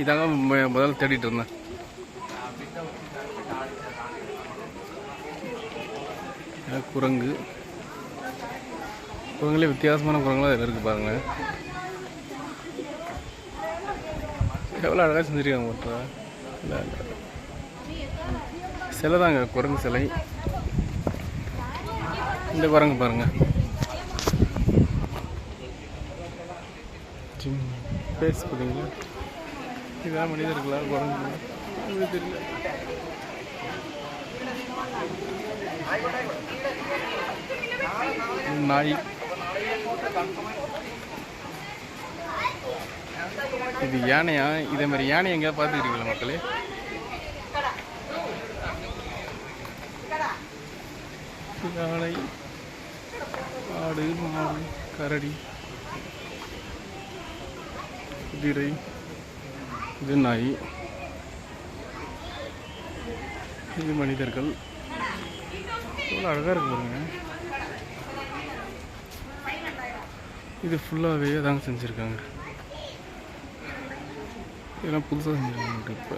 இதாங்க முதல்ல தேடிட்டு இருந்தேன். குரங்கு. குரங்குலேயே வித்தியாசமான குரங்குலாம் இதில் இருக்குது பாருங்கள் எவ்வளோ அழகாக செஞ்சுருக்காங்க ஒருத்தர். இல்லை இல்லை. சிலை தாங்க குரங்கு சிலை. இந்த குரங்கு பாருங்கள் ஜிம் பேஸ் இதான் மனிதர்களா குரங்கு தெரியல. இது நாய். இது யானையா? இதே மாதிரி யானை எங்கேயாவது பார்த்துக்கிறீங்களா மக்களே? யானை ஆடு மாடு கரடி குதிரை. இது நாய் இது மனிதர்கள் எவ்வளோ அழகாக இருக்கு பாருங்க. இது ஃபுல்லாகவே தாங்க செஞ்சுருக்காங்க. இதெல்லாம் புதுசாக செஞ்சுருக்காங்க இப்போ.